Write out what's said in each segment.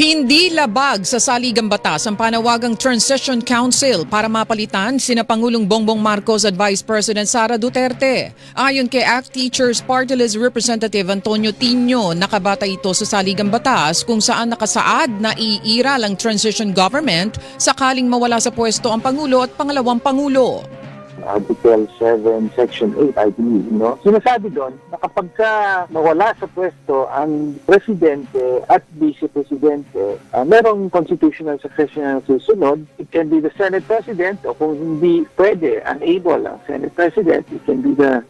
Hindi labag sa saligang batas ang panawagang Transition Council para mapalitan sina Pangulong Bongbong Marcos at Vice President Sara Duterte. Ayon kay ACT Teachers Party List Representative Antonio Tino, nakabata ito sa saligang batas kung saan nakasaad na iiral ang transition government sakaling mawala sa pwesto ang Pangulo at pangalawang Pangulo. Article 7, Section 8, I believe, no? Sinasabi doon na kapag ka nawala sa pwesto ang presidente at vice-presidente, ah, merong constitutional succession na susunod. It can be the Senate President o kung hindi pwede, unable ang Senate President, it can be the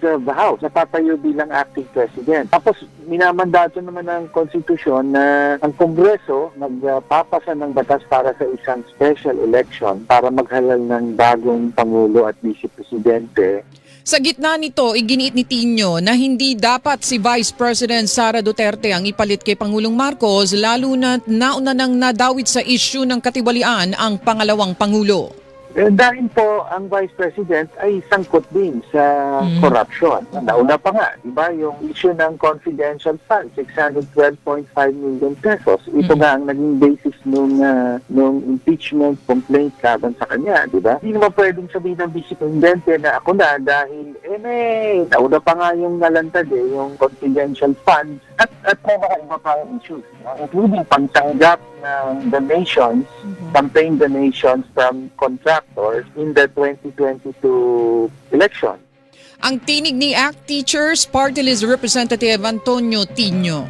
Speaker of the House na tatayo bilang acting president. Tapos, minamandato naman ng konstitusyon na ang Kongreso magpapasa ng batas para sa isang special election para maghalal ng bagong Pangulo at Vice Presidente. Sa gitna nito, iginiit ni Tino na hindi dapat si Vice President Sara Duterte ang ipalit kay Pangulong Marcos lalo na nauna nang nadawit sa isyu ng katiwalian ang pangalawang Pangulo. Eh, dahil po ang Vice President ay sangkot din sa Mhm. corruption. Nauna pa nga, di ba, yung issue ng confidential fund, 612.5 million pesos. Ito Mhm. nga ang naging basis nung, ah, nung impeachment complaint laban sa kanya, di ba? Hindi naman pwedeng sabihin ng Vice Presidente na ako na dahil, eh, may, nauna pa nga yung nalantad eh, yung confidential fund at, at may mga iba pang issues, no? including pagtanggap ng donations campaign donations from contractors in the 2022 election. Ang tinig ni ACT Teachers Party List Representative Antonio Tino.